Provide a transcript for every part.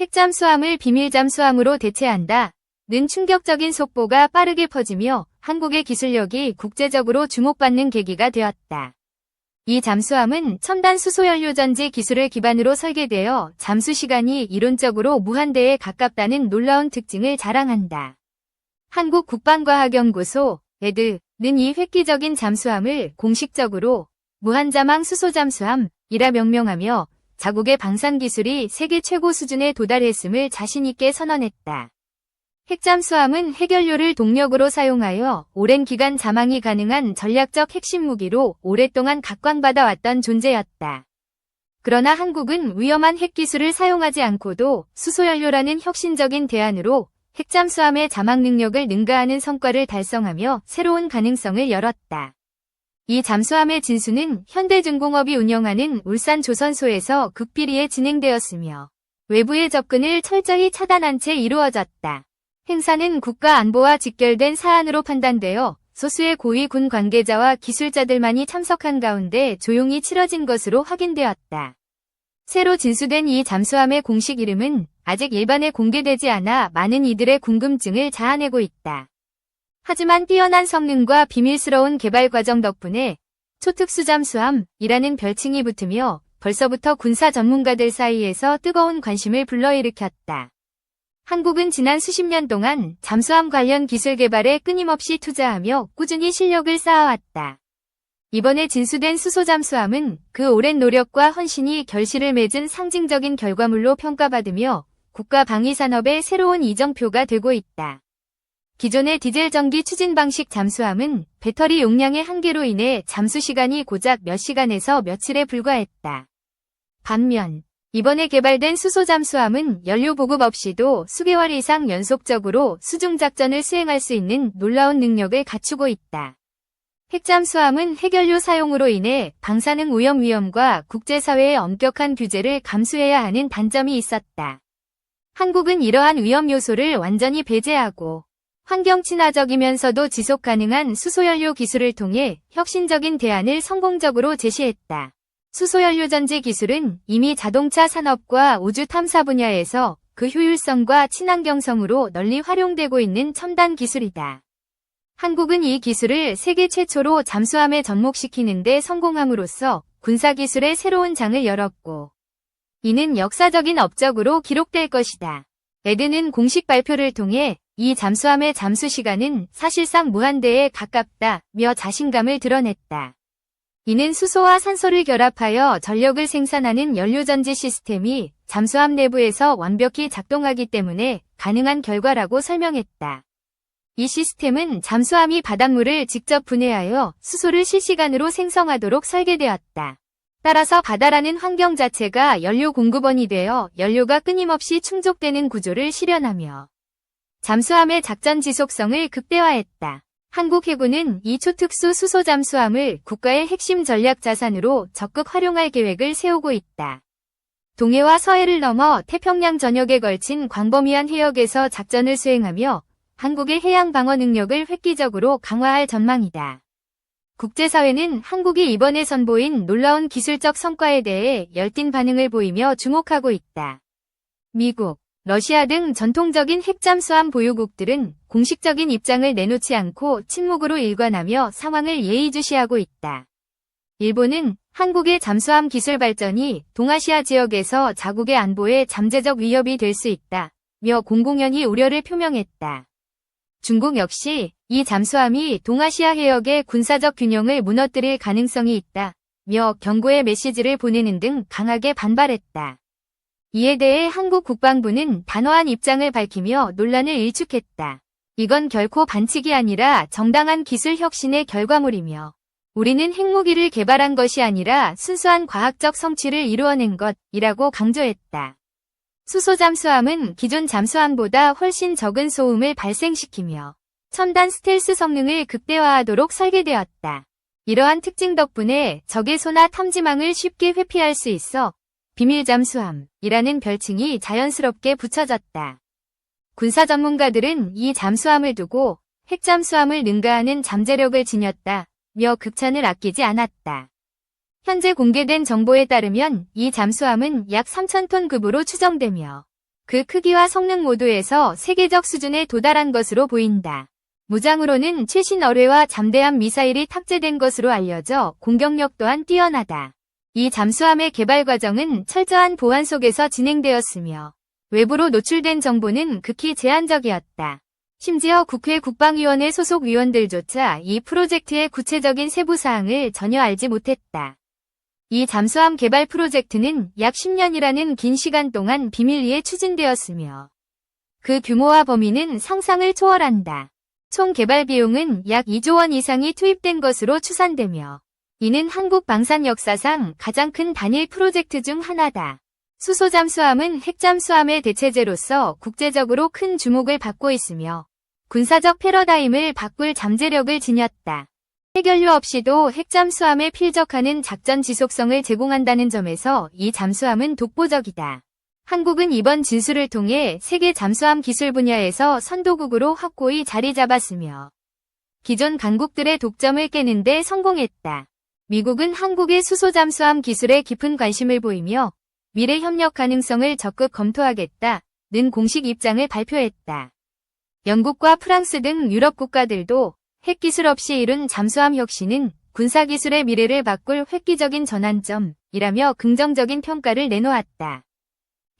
핵잠수함을 비밀잠수함으로 대체한다. 는 충격적인 속보가 빠르게 퍼지며 한국의 기술력이 국제적으로 주목받는 계기가 되었다. 이 잠수함은 첨단 수소연료전지 기술을 기반으로 설계되어 잠수 시간이 이론적으로 무한대에 가깝다는 놀라운 특징을 자랑한다. 한국 국방과학연구소 에드는 이 획기적인 잠수함을 공식적으로 무한자망 수소잠수함이라 명명하며 자국의 방산 기술이 세계 최고 수준에 도달했음을 자신있게 선언했다. 핵잠수함은 핵연료를 동력으로 사용하여 오랜 기간 자망이 가능한 전략적 핵심 무기로 오랫동안 각광받아 왔던 존재였다. 그러나 한국은 위험한 핵기술을 사용하지 않고도 수소연료라는 혁신적인 대안으로 핵잠수함의 자막 능력을 능가하는 성과를 달성하며 새로운 가능성을 열었다. 이 잠수함의 진수는 현대중공업이 운영하는 울산 조선소에서 극비리에 진행되었으며 외부의 접근을 철저히 차단한 채 이루어졌다. 행사는 국가 안보와 직결된 사안으로 판단되어 소수의 고위 군 관계자와 기술자들만이 참석한 가운데 조용히 치러진 것으로 확인되었다. 새로 진수된 이 잠수함의 공식 이름은 아직 일반에 공개되지 않아 많은 이들의 궁금증을 자아내고 있다. 하지만 뛰어난 성능과 비밀스러운 개발 과정 덕분에 초특수 잠수함이라는 별칭이 붙으며 벌써부터 군사 전문가들 사이에서 뜨거운 관심을 불러일으켰다. 한국은 지난 수십 년 동안 잠수함 관련 기술 개발에 끊임없이 투자하며 꾸준히 실력을 쌓아왔다. 이번에 진수된 수소 잠수함은 그 오랜 노력과 헌신이 결실을 맺은 상징적인 결과물로 평가받으며 국가 방위 산업의 새로운 이정표가 되고 있다. 기존의 디젤 전기 추진 방식 잠수함은 배터리 용량의 한계로 인해 잠수 시간이 고작 몇 시간에서 며칠에 불과했다. 반면 이번에 개발된 수소 잠수함은 연료 보급 없이도 수개월 이상 연속적으로 수중 작전을 수행할 수 있는 놀라운 능력을 갖추고 있다. 핵잠수함은 핵연료 사용으로 인해 방사능 오염 위험과 국제사회의 엄격한 규제를 감수해야 하는 단점이 있었다. 한국은 이러한 위험 요소를 완전히 배제하고 환경 친화적이면서도 지속 가능한 수소연료 기술을 통해 혁신적인 대안을 성공적으로 제시했다. 수소연료 전지 기술은 이미 자동차 산업과 우주 탐사 분야에서 그 효율성과 친환경성으로 널리 활용되고 있는 첨단 기술이다. 한국은 이 기술을 세계 최초로 잠수함에 접목시키는 데 성공함으로써 군사기술의 새로운 장을 열었고 이는 역사적인 업적으로 기록될 것이다. 에드는 공식 발표를 통해 이 잠수함의 잠수 시간은 사실상 무한대에 가깝다며 자신감을 드러냈다. 이는 수소와 산소를 결합하여 전력을 생산하는 연료전지 시스템이 잠수함 내부에서 완벽히 작동하기 때문에 가능한 결과라고 설명했다. 이 시스템은 잠수함이 바닷물을 직접 분해하여 수소를 실시간으로 생성하도록 설계되었다. 따라서 바다라는 환경 자체가 연료 공급원이 되어 연료가 끊임없이 충족되는 구조를 실현하며 잠수함의 작전 지속성을 극대화했다. 한국 해군은 이 초특수 수소 잠수함을 국가의 핵심 전략 자산으로 적극 활용할 계획을 세우고 있다. 동해와 서해를 넘어 태평양 전역에 걸친 광범위한 해역에서 작전을 수행하며 한국의 해양 방어 능력을 획기적으로 강화할 전망이다. 국제사회는 한국이 이번에 선보인 놀라운 기술적 성과에 대해 열띤 반응을 보이며 주목하고 있다. 미국, 러시아 등 전통적인 핵잠수함 보유국들은 공식적인 입장을 내놓지 않고 침묵으로 일관하며 상황을 예의주시하고 있다. 일본은 한국의 잠수함 기술 발전이 동아시아 지역에서 자국의 안보에 잠재적 위협이 될 수 있다. 며 공공연히 우려를 표명했다. 중국 역시 이 잠수함이 동아시아 해역의 군사적 균형을 무너뜨릴 가능성이 있다. 며 경고의 메시지를 보내는 등 강하게 반발했다. 이에 대해 한국 국방부는 단호한 입장을 밝히며 논란을 일축했다. 이건 결코 반칙이 아니라 정당한 기술 혁신의 결과물이며 우리는 핵무기를 개발한 것이 아니라 순수한 과학적 성취를 이루어낸 것이라고 강조했다. 수소 잠수함은 기존 잠수함보다 훨씬 적은 소음을 발생시키며 첨단 스텔스 성능을 극대화하도록 설계되었다. 이러한 특징 덕분에 적의 소나 탐지망을 쉽게 회피할 수 있어 비밀 잠수함이라는 별칭이 자연스럽게 붙여졌다. 군사 전문가들은 이 잠수함을 두고 핵잠수함을 능가하는 잠재력을 지녔다. 며 극찬을 아끼지 않았다. 현재 공개된 정보에 따르면 이 잠수함은 약 3,000톤 급으로 추정되며 그 크기와 성능 모두에서 세계적 수준에 도달한 것으로 보인다. 무장으로는 최신 어뢰와 잠대함 미사일이 탑재된 것으로 알려져 공격력 또한 뛰어나다. 이 잠수함의 개발 과정은 철저한 보안 속에서 진행되었으며 외부로 노출된 정보는 극히 제한적이었다. 심지어 국회 국방위원회 소속 위원들조차 이 프로젝트의 구체적인 세부 사항을 전혀 알지 못했다. 이 잠수함 개발 프로젝트는 약 10년이라는 긴 시간 동안 비밀리에 추진되었으며 그 규모와 범위는 상상을 초월한다. 총 개발 비용은 약 2조 원 이상이 투입된 것으로 추산되며 이는 한국 방산 역사상 가장 큰 단일 프로젝트 중 하나다. 수소 잠수함은 핵 잠수함의 대체제로서 국제적으로 큰 주목을 받고 있으며 군사적 패러다임을 바꿀 잠재력을 지녔다. 해결료 없이도 핵잠수함에 필적하는 작전 지속성을 제공한다는 점에서 이 잠수함은 독보적이다. 한국은 이번 진수를 통해 세계 잠수함 기술 분야에서 선도국으로 확고히 자리 잡았으며 기존 강국들의 독점을 깨는 데 성공했다. 미국은 한국의 수소 잠수함 기술에 깊은 관심을 보이며 미래 협력 가능성을 적극 검토하겠다는 공식 입장을 발표했다. 영국과 프랑스 등 유럽 국가들도 핵기술 없이 이룬 잠수함 혁신은 군사기술의 미래를 바꿀 획기적인 전환점이라며 긍정적인 평가를 내놓았다.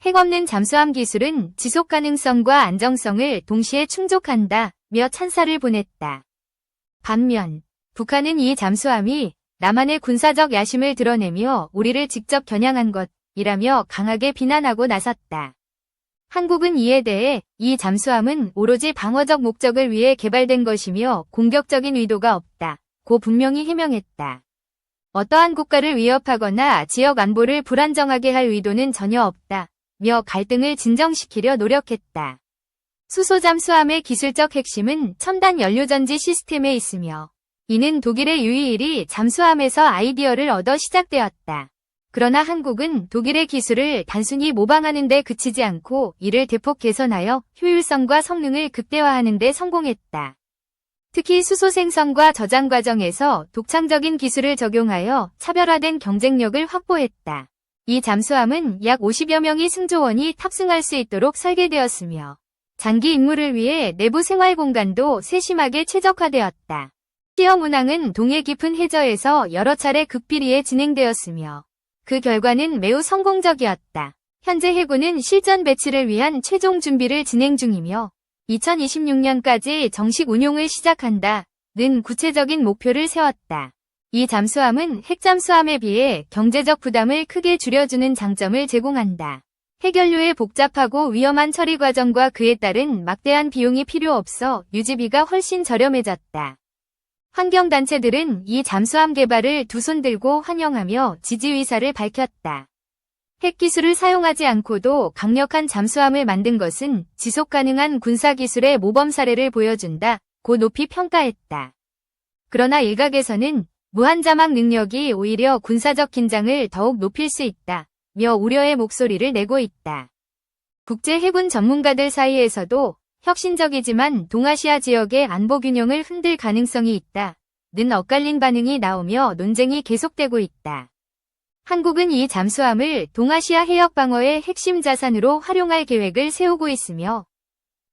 핵 없는 잠수함 기술은 지속 가능성과 안정성을 동시에 충족한다며 찬사를 보냈다. 반면 북한은 이 잠수함이 남한의 군사적 야심을 드러내며 우리를 직접 겨냥한 것이라며 강하게 비난하고 나섰다. 한국은 이에 대해 이 잠수함은 오로지 방어적 목적을 위해 개발된 것이며 공격적인 의도가 없다. 고 분명히 해명했다. 어떠한 국가를 위협하거나 지역 안보를 불안정하게 할 의도는 전혀 없다. 며 갈등을 진정시키려 노력했다. 수소 잠수함의 기술적 핵심은 첨단 연료전지 시스템에 있으며 이는 독일의 유이일이 잠수함에서 아이디어를 얻어 시작되었다. 그러나 한국은 독일의 기술을 단순히 모방하는 데 그치지 않고 이를 대폭 개선하여 효율성과 성능을 극대화하는 데 성공했다. 특히 수소 생성과 저장 과정에서 독창적인 기술을 적용하여 차별화된 경쟁력을 확보했다. 이 잠수함은 약 50여 명의 승조원이 탑승할 수 있도록 설계되었으며 장기 임무를 위해 내부 생활 공간도 세심하게 최적화되었다. 시험 운항은 동해 깊은 해저에서 여러 차례 극비리에 진행되었으며 그 결과는 매우 성공적이었다. 현재 해군은 실전 배치를 위한 최종 준비를 진행 중이며 2026년까지 정식 운용을 시작한다 는 구체적인 목표를 세웠다. 이 잠수함은 핵잠수함에 비해 경제적 부담을 크게 줄여주는 장점을 제공한다. 해결료의 복잡하고 위험한 처리 과정과 그에 따른 막대한 비용이 필요 없어 유지비가 훨씬 저렴해졌다. 환경단체들은 이 잠수함 개발을 두 손 들고 환영하며 지지 의사를 밝혔다. 핵기술을 사용하지 않고도 강력한 잠수함을 만든 것은 지속 가능한 군사기술의 모범 사례를 보여준다. 고 높이 평가했다. 그러나 일각에서는 무한자막 능력이 오히려 군사적 긴장을 더욱 높일 수 있다. 며 우려의 목소리를 내고 있다. 국제 해군 전문가들 사이에서도 혁신적이지만 동아시아 지역의 안보 균형을 흔들 가능성이 있다. 는 엇갈린 반응이 나오며 논쟁이 계속되고 있다. 한국은 이 잠수함을 동아시아 해역 방어의 핵심 자산으로 활용할 계획을 세우고 있으며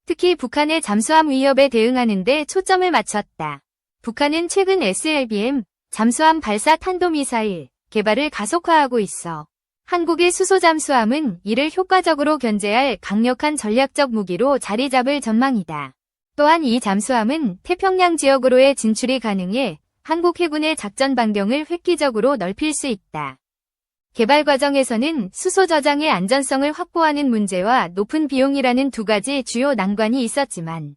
특히 북한의 잠수함 위협에 대응하는 데 초점을 맞췄다. 북한은 최근 SLBM 잠수함 발사 탄도미사일 개발을 가속화하고 있어 한국의 수소 잠수함은 이를 효과적으로 견제할 강력한 전략적 무기로 자리 잡을 전망이다. 또한 이 잠수함은 태평양 지역으로의 진출이 가능해 한국 해군의 작전 반경을 획기적으로 넓힐 수 있다. 개발 과정에서는 수소 저장의 안전성을 확보하는 문제와 높은 비용이라는 두 가지 주요 난관이 있었지만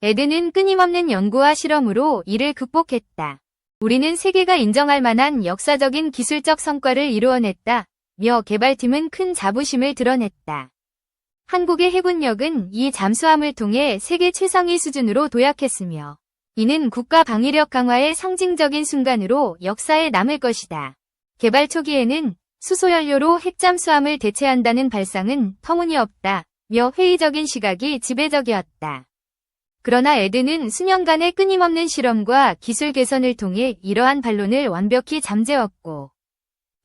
에드는 끊임없는 연구와 실험으로 이를 극복했다. 우리는 세계가 인정할 만한 역사적인 기술적 성과를 이루어냈다. 며 개발팀은 큰 자부심을 드러냈다. 한국의 해군력은 이 잠수함을 통해 세계 최상위 수준으로 도약했으며 이는 국가 방위력 강화의 상징적인 순간으로 역사에 남을 것이다. 개발 초기에는 수소연료로 핵잠수함을 대체한다는 발상은 터무니없다. 며 회의적인 시각이 지배적이었다. 그러나 에드는 수년간의 끊임없는 실험과 기술 개선을 통해 이러한 반론을 완벽히 잠재웠고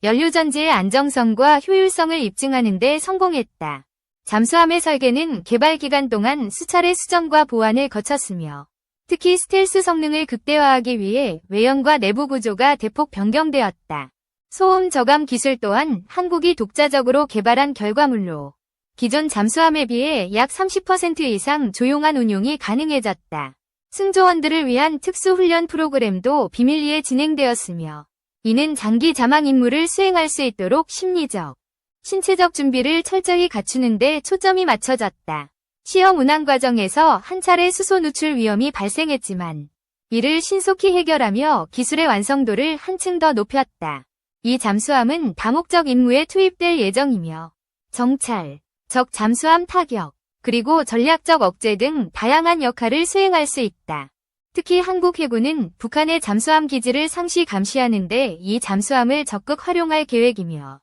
연료전지의 안정성과 효율성을 입증하는 데 성공했다. 잠수함의 설계는 개발 기간 동안 수차례 수정과 보완을 거쳤으며 특히 스텔스 성능을 극대화하기 위해 외형과 내부 구조가 대폭 변경되었다. 소음 저감 기술 또한 한국이 독자적으로 개발한 결과물로 기존 잠수함에 비해 약 30% 이상 조용한 운용이 가능해졌다. 승조원들을 위한 특수 훈련 프로그램도 비밀리에 진행되었으며 이는 장기 자망 임무를 수행할 수 있도록 심리적, 신체적 준비를 철저히 갖추는 데 초점이 맞춰졌다. 시험 운항 과정에서 한 차례 수소 누출 위험이 발생했지만 이를 신속히 해결하며 기술의 완성도를 한층 더 높였다. 이 잠수함은 다목적 임무에 투입될 예정이며 정찰, 적 잠수함 타격, 그리고 전략적 억제 등 다양한 역할을 수행할 수 있다. 특히 한국 해군은 북한의 잠수함 기지를 상시 감시하는데 이 잠수함을 적극 활용할 계획이며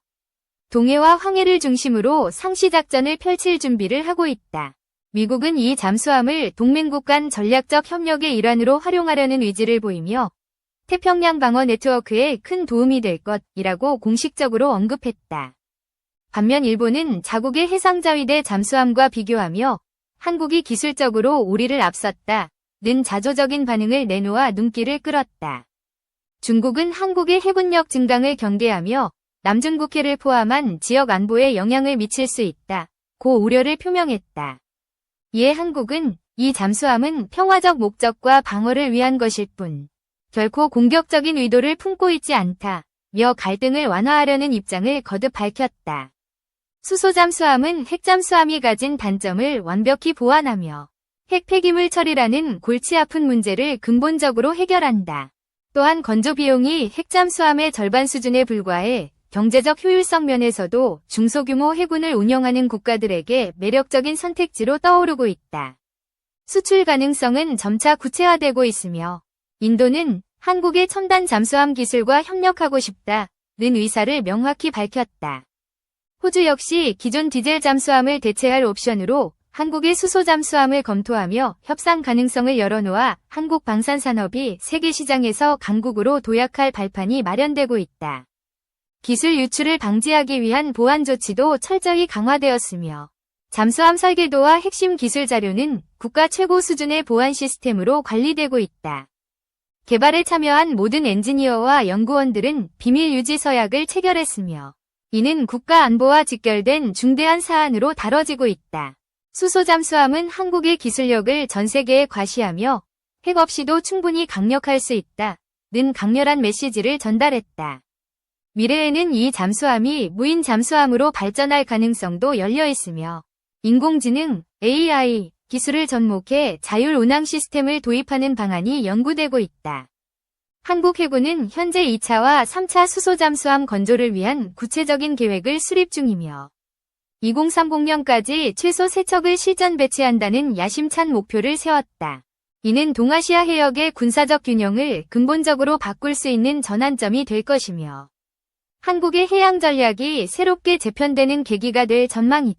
동해와 황해를 중심으로 상시 작전을 펼칠 준비를 하고 있다. 미국은 이 잠수함을 동맹국 간 전략적 협력의 일환으로 활용하려는 의지를 보이며 태평양 방어 네트워크에 큰 도움이 될 것이라고 공식적으로 언급했다. 반면 일본은 자국의 해상자위대 잠수함과 비교하며 한국이 기술적으로 우리를 앞섰다. 는 자조적인 반응을 내놓아 눈길을 끌었다. 중국은 한국의 해군력 증강을 경계하며 남중국해를 포함한 지역 안보에 영향을 미칠 수 있다. 고 우려를 표명했다. 이에 한국은 이 잠수함은 평화적 목적과 방어를 위한 것일 뿐 결코 공격적인 의도를 품고 있지 않다. 며 갈등을 완화하려는 입장을 거듭 밝혔다. 수소 잠수함은 핵 잠수함이 가진 단점을 완벽히 보완하며 핵 폐기물 처리라는 골치 아픈 문제를 근본적으로 해결한다. 또한 건조 비용이 핵 잠수함의 절반 수준에 불과해 경제적 효율성 면에서도 중소규모 해군을 운영하는 국가들에게 매력적인 선택지로 떠오르고 있다. 수출 가능성은 점차 구체화되고 있으며 인도는 한국의 첨단 잠수함 기술과 협력하고 싶다는 의사를 명확히 밝혔다. 호주 역시 기존 디젤 잠수함을 대체할 옵션으로 한국의 수소 잠수함을 검토하며 협상 가능성을 열어놓아 한국 방산산업이 세계 시장에서 강국으로 도약할 발판이 마련되고 있다. 기술 유출을 방지하기 위한 보안 조치도 철저히 강화되었으며 잠수함 설계도와 핵심 기술 자료는 국가 최고 수준의 보안 시스템으로 관리되고 있다. 개발에 참여한 모든 엔지니어와 연구원들은 비밀 유지 서약을 체결했으며 이는 국가 안보와 직결된 중대한 사안으로 다뤄지고 있다. 수소 잠수함은 한국의 기술력을 전 세계에 과시하며 핵 없이도 충분히 강력할 수 있다. 는 강렬한 메시지를 전달했다. 미래에는 이 잠수함이 무인 잠수함으로 발전할 가능성도 열려 있으며 인공지능 AI 기술을 접목해 자율 운항 시스템을 도입하는 방안이 연구되고 있다. 한국 해군은 현재 2차와 3차 수소 잠수함 건조를 위한 구체적인 계획을 수립 중이며 2030년까지 최소 3척을 실전 배치한다는 야심찬 목표를 세웠다. 이는 동아시아 해역의 군사적 균형을 근본적으로 바꿀 수 있는 전환점이 될 것이며 한국의 해양 전략이 새롭게 재편되는 계기가 될 전망이다.